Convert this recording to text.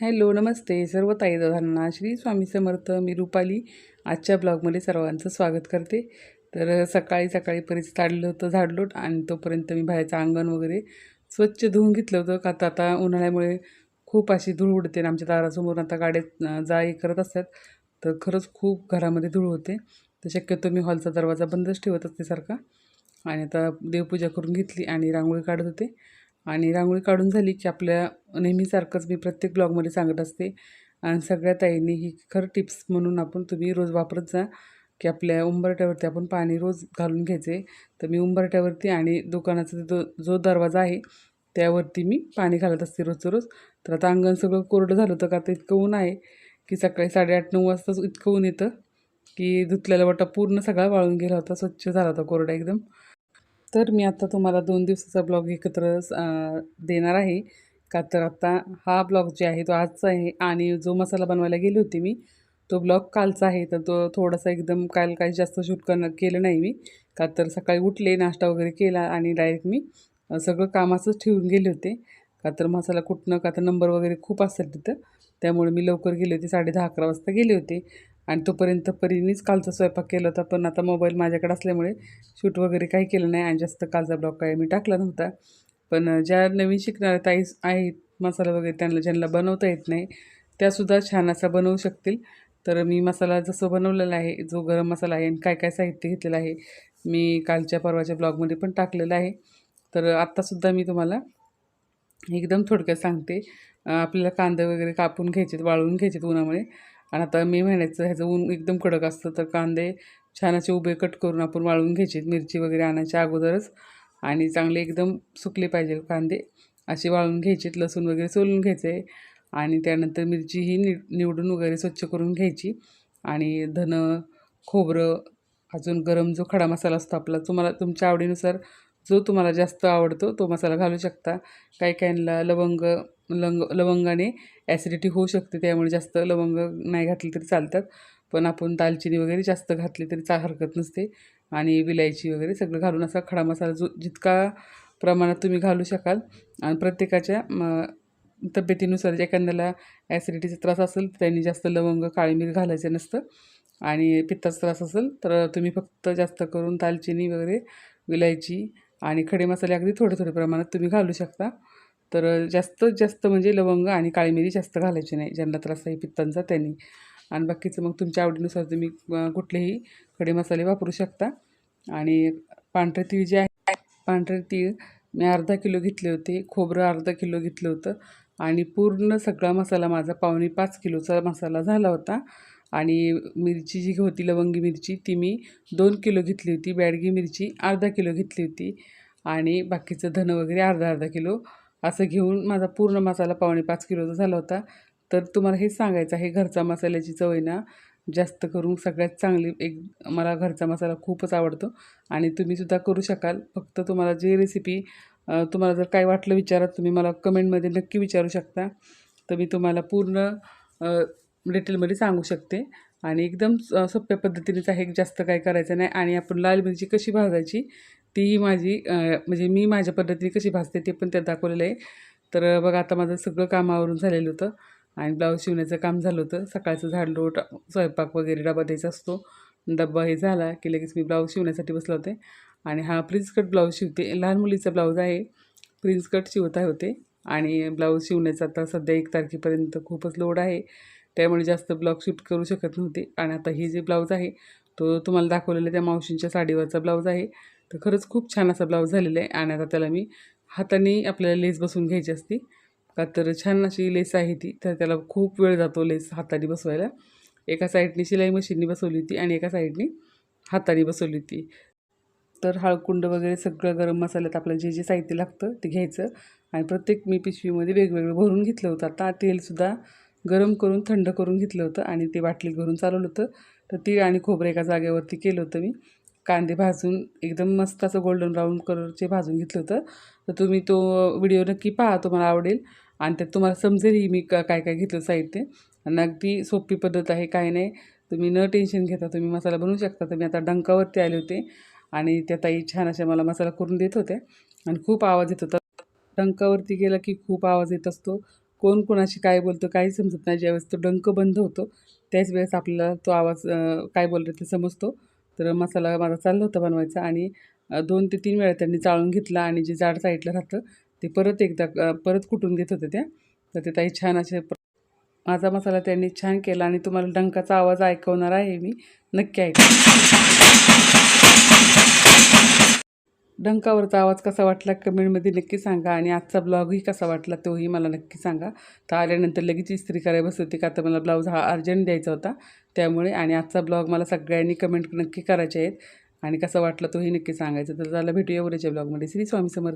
Hello नमस्ते सर्व ताईदादांना. श्री स्वामी समर्थ मी रुपाली. आजच्या ब्लॉगमध्ये सर्वांचं स्वागत करते. तर सकाळी सकाळी परिस काढलं होतं झाडलोट आणि तोपर्यंत मी बाहेरचं अंगण वगैरे स्वच्छ धुवून घेतलं होतं. का तर आता उन्हाळ्यामुळे खूप अशी धूळ उडते आणि आमच्या दारासमोर आता गाड्या जा ये करत असतात. तर खरंच खूप घरामध्ये धूळ होते. तर शक्यतो मी हॉलचा दरवाजा बंदच ठेवत असते सारखा. आणि आता देवपूजा करून घेतली आणि रांगोळी काढत होते. आणि रांगोळी काढून झाली की आपल्या नेहमीसारखंच मी प्रत्येक ब्लॉगमध्ये सांगत असते. आणि सगळ्या ताईंनी ही खरं टिप्स म्हणून आपण तुम्ही रोज वापरत जा की आपल्या उंबरट्यावरती आपण पाणी रोज घालून घ्यायचे. तर मी उंबरट्यावरती आणि दुकानाचा जो जो दरवाजा आहे त्यावरती मी पाणी घालत असते रोजचं रोज. तर आता अंगण सगळं कोरडं झालं होतं का आता इतकं ऊन आहे की सकाळी साडेआठ नऊ वाजताच इतकं ऊन येतं की धुतलेला वाटा पूर्ण सगळा वाळून गेला होता स्वच्छ झाला होता कोरडा एकदम. तर मी आता तुम्हाला दोन दिवसाचा ब्लॉग एकत्र देणार आहे. का तर आत्ता हा ब्लॉग जे आहे तो आजचा आहे आणि जो मसाला बनवायला गेली होती मी तो ब्लॉग कालचा आहे. तर तो थोडासा एकदम काल काही जास्त शूट करणं केलं नाही मी. का तर सकाळी उठले नाश्ता वगैरे केला आणि डायरेक्ट मी सगळं कामाचंच ठेवून गेले होते. का तर मसाला कुठणं का तर नंबर वगैरे खूप असतात तिथं. त्यामुळे मी लवकर गेले होते साडे दहा अकरा वाजता गेले होते. आणि तोपर्यंत परीनीच कालचा स्वयंपाक केला होता. पण आता मोबाईल माझ्याकडे असल्यामुळे शूट वगैरे काही केलं नाही आणि जास्त कालचा ब्लॉग काय मी टाकला नव्हता. पण ज्या नवीन शिकणाऱ्या ताई आहेत मसाला वगैरे त्यांना ज्यांना बनवता येत नाही त्यासुद्धा छान असा बनवू शकतील. तर मी मसाला जसं बनवलेला आहे जो गरम मसाला आहे आणि काय काय साहित्य घेतलेलं आहे मी कालच्या परवाच्या ब्लॉगमध्ये पण टाकलेलं आहे. तर आत्तासुद्धा मी तुम्हाला एकदम थोडक्यात सांगते. आपल्याला कांदे वगैरे कापून घ्यायचेत वाळवून घ्यायचेत उन्हामुळे. आणि आता मे महिन्याचं ह्याचं ऊन एकदम कडक असतं तर कांदे छान असे उभे कट करून आपण वाळवून घ्यायचे मिरची वगैरे आणायच्या अगोदरच. आणि चांगले एकदम सुकले पाहिजे कांदे. असे वाळून घ्यायचे लसूण वगैरे सोलून घ्यायचे आणि त्यानंतर मिरची ही नि निवडून वगैरे स्वच्छ करून घ्यायची. आणि धन खोबरं अजून गरम जो खडा मसाला असतो आपला तुम्हाला तुमच्या आवडीनुसार जो तुम्हाला जास्त आवडतो तो मसाला घालू शकता. काही काहींना लवंग लंग लवंगाने ॲसिडिटी होऊ शकते त्यामुळे जास्त लवंग नाही घातली तरी चालतात. पण आपण दालचिनी वगैरे जास्त घातली तरी चा हरकत नसते. आणि विलायची वगैरे सगळं घालून असा खडा मसाला जो जितका प्रमाणात तुम्ही घालू शकाल आणि प्रत्येकाच्या तब्येतीनुसार एखाद्याला ॲसिडिटीचा त्रास असेल तर त्यांनी जास्त लवंग काळी मिर घालायचं नसतं. आणि पित्ताचा त्रास असेल तर तुम्ही फक्त जास्त करून दालचिनी वगैरे विलायची आणि खडे मसाले अगदी थोडे थोडे प्रमाणात तुम्ही घालू शकता. तर जास्तीत जास्त म्हणजे लवंग आणि काळी मिरी जास्त घालायची नाही. ज्यांना त्रास आहे पित्तांचा त्यांनी. आणि बाकीचं मग तुमच्या आवडीनुसार तुम्ही कुठलेही खडे मसाले वापरू शकता. आणि पांढरे तीळ जे आहे पांढरे तीळ मी अर्धा किलो घेतले होते. खोबरं अर्धा किलो घेतलं होतं. आणि पूर्ण सगळा मसाला माझा पावणे पाच किलोचा मसाला झाला होता. आणि मिरची जी होती लवंगी मिरची ती मी दोन किलो घेतली होती. बॅडगी मिरची अर्धा किलो घेतली होती. आणि बाकीचं धनं वगैरे अर्धा अर्धा किलो असं घेऊन माझा पूर्ण मसाला पावणे पाच किलोचा झाला होता. तर तुम्हाला हे सांगायचं आहे घरचा मसाल्याची चव आहे ना जास्त करून सगळ्यात चांगली एक मला घरचा मसाला खूपच आवडतो. आणि तुम्हीसुद्धा करू शकाल. फक्त तुम्हाला जे रेसिपी तुम्हाला जर काय वाटलं विचारात तुम्ही मला कमेंटमध्ये नक्की विचारू शकता. तर मी तुम्हाला पूर्ण डिटेलमध्ये सांगू शकते. आणि एकदम स- सोप्या पद्धतीनेच आहे जास्त काय करायचं नाही. आणि आपण लाल मिरची कशी भाजायची तीही माझी म्हणजे मी माझ्या पद्धतीने कशी भाजते ते पण त्यात दाखवलेलं आहे. तर बघा आता माझं सगळं कामावरून झालेलं होतं आणि ब्लाऊज शिवण्याचं काम झालं होतं. सकाळचं झाडलोट स्वयंपाक वगैरे डबा द्यायचा असतो. डब्बा हे झाला की लगेच मी ब्लाऊज शिवण्यासाठी बसले होते. आणि हा प्रिन्स कट ब्लाऊज शिवते. लहान मुलीचा ब्लाऊज आहे. प्रिन्स कट शिवत आहे होते आणि ब्लाऊज शिवण्याचा आता सध्या एक तारखेपर्यंत खूपच लोड आहे. त्यामुळे जास्त ब्लाऊज शूट करू शकत नव्हते. आणि आता ही जे ब्लाऊज आहे तो तुम्हाला दाखवलेला त्या मावशींच्या साडीवरचा ब्लाऊज आहे. तर खरंच खूप छान असा ब्लाऊज झालेला आहे. आणि आता त्याला मी हाताने आपल्याला लेस बसवून घ्यायची असती. का तर छान अशी लेस आहे ती. तर त्याला खूप वेळ जातो लेस हाताने बसवायला. एका साईडनी शिलाई मशीननी बसवली होती आणि एका साईडनी हाताने बसवली होती. तर हळकुंड वगैरे सगळं गरम मसाल्यात आपल्याला जे जे साहित्य लागतं ते घ्यायचं. आणि प्रत्येक मी पिशवीमध्ये वेगवेगळं भरून घेतलं होतं. आता तेलसुद्धा गरम करून थंड करून घेतलं होतं आणि ते बाटलीत भरून चालवलं होतं. तर तीळ आणि खोबरं एका जागेवरती केलं होतं मी. कांदे भाजून एकदम मस्त असं गोल्डन ब्राऊन कलरचे भाजून घेतलं होतं. तर तुम्ही तो व्हिडिओ नक्की पहा तुम्हाला आवडेल. आणि त्यात तुम्हाला समजेलही मी का काय काय घेतलं साहित्य. आणि अगदी सोपी पद्धत आहे काय नाही. तुम्ही न टेन्शन घेता तुम्ही मसाला बनवू शकता. तर मी आता डंकावरती आले होते. आणि त्या ताई छान अशा मला मसाला करून देत होत्या. आणि खूप आवाज येत होता. डंकावरती गेला की खूप आवाज येत असतो. कोण कोणाशी काय बोलतो काही समजत नाही. ज्यावेळेस तो डंक बंद होतो त्याच वेळेस आपल्याला तो आवाज काय बोलतो ते समजतो. तर मसाला माझा चालला होता बनवायचा आणि दोन ते तीन वेळा त्यांनी चाळून घेतला आणि जे जाड साईडला राहतं ते परत एकदा परत कुटून घेत होते त्या. तर ते ताई छान असे माझा मसाला त्यांनी छान केला आणि तुम्हाला डंकाचा आवाज ऐकवणार आहे मी. नक्की ऐका. डंकावरचा आवाज कसा वाटला कमेंटमध्ये नक्की सांगा आणि आजचा ब्लॉगही कसा वाटला तोही मला नक्की सांगा. तर आल्यानंतर लगेच इस्त्री करायला बसत होती का तर मला ब्लाऊज हा अर्जंट द्यायचा होता. त्यामुळे आणि आजचा ब्लॉग मला सगळ्यांनी कमेंट नक्की करायचे आहेत. आणि कसा वाटला तोही नक्की सांगायचं. तर झालं भेटूया उद्याच्या ब्लॉगमध्ये. श्री स्वामी समर्थ.